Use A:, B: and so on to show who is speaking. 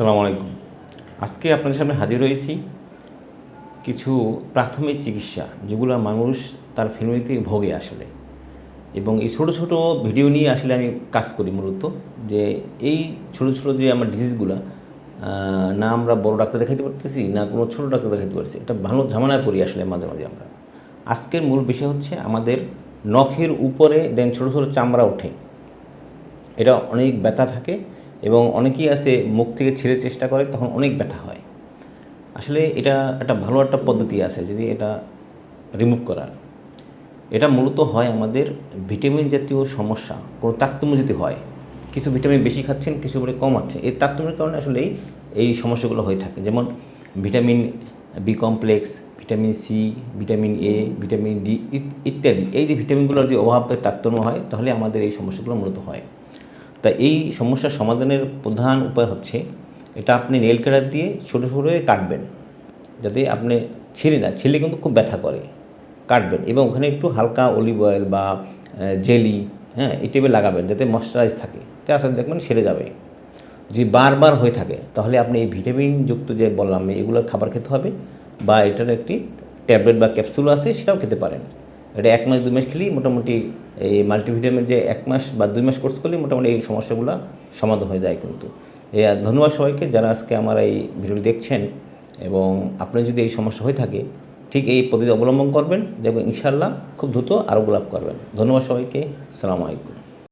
A: আসসালামু আলাইকুম। আজকে আপনাদের সামনে হাজির হয়েছি কিছু প্রাথমিক চিকিৎসা, যেগুলো মানুষ তার ফ্যামিলিতে ভোগে আসলে। এবং এই ছোটো ছোটো ভিডিও নিয়ে আসলে আমি কাজ করি মূলত, যে এই ছোটো ছোটো যে আমার ডিজিজগুলো না আমরা বড় ডাক্তার দেখাইতে পারতেছি, না কোনো ছোটো ডাক্তার দেখাইতে পারছি এটা ভালো ঝামেলায় পড়ি আসলে মাঝে মাঝে আমরা। আজকের মূল বিষয় হচ্ছে আমাদের নখের উপরে দেন ছোটো ছোটো চামড়া ওঠে। এটা অনেক ব্যথা থাকে এবং অনেকেই আছে মুখ থেকে ছেড়ে চেষ্টা করে, তখন অনেক ব্যথা হয়। আসলে এটা একটা ভালো একটা পদ্ধতি আছে, যদি এটা রিমুভ করার। এটা মূলত হয় আমাদের ভিটামিন জাতীয় সমস্যা, কোনো তারতম্য যদি হয়, কিছু ভিটামিন বেশি খাচ্ছেন, কিছু করে কম আছে এই তারতম্যের কারণে আসলেই এই সমস্যাগুলো হয়ে থাকে। যেমন vitamin B complex vitamin C vitamin A vitamin D ইত্যাদি। এই যে ভিটামিনগুলোর যে অভাবে তারতম্য হয়, তাহলে আমাদের এই সমস্যাগুলো মূলত হয়। তা এই সমস্যার সমাধানের প্রধান উপায় হচ্ছে, এটা আপনি নেল কাটার দিয়ে ছোটো ছোটো কাটবেন। যাতে আপনি ছিঁড়ে না, ছিঁড়লে কিন্তু খুব ব্যথা করে। কাটবেন এবং ওখানে একটু হালকা অলিভ অয়েল বা জেলি হ্যাঁ এই টাইপের লাগাবেন যাতে ময়শ্চারাইজ থাকে। তা আসলে দেখবেন সেরে যাবে। যদি বারবার হয়ে থাকে, তাহলে আপনি এই ভিটামিনযুক্ত যে বললাম, এগুলোর খাবার খেতে হবে বা এটার একটি ট্যাবলেট বা ক্যাপসুল আছে, সেটাও খেতে পারেন। এটা এক মাস, দুই মাস খেলেই মোটামুটি এই মাল্টিভিটামিন যে এক মাস বা দুই মাস কোর্স করলেই মোটামুটি এই সমস্যাগুলো সমাধান হয়ে যায় কিন্তু। ধন্যবাদ সবাইকে যারা আজকে আমার এই ভিডিওটি দেখছেন এবং আপনার যদি এই সমস্যা হয়ে থাকে, ঠিক এই পদ্ধতি অবলম্বন করবেন এবং ইনশাল্লাহ খুব দ্রুত আরোগ্য লাভ করবেন। ধন্যবাদ সবাইকে, সালাম আলাইকুম।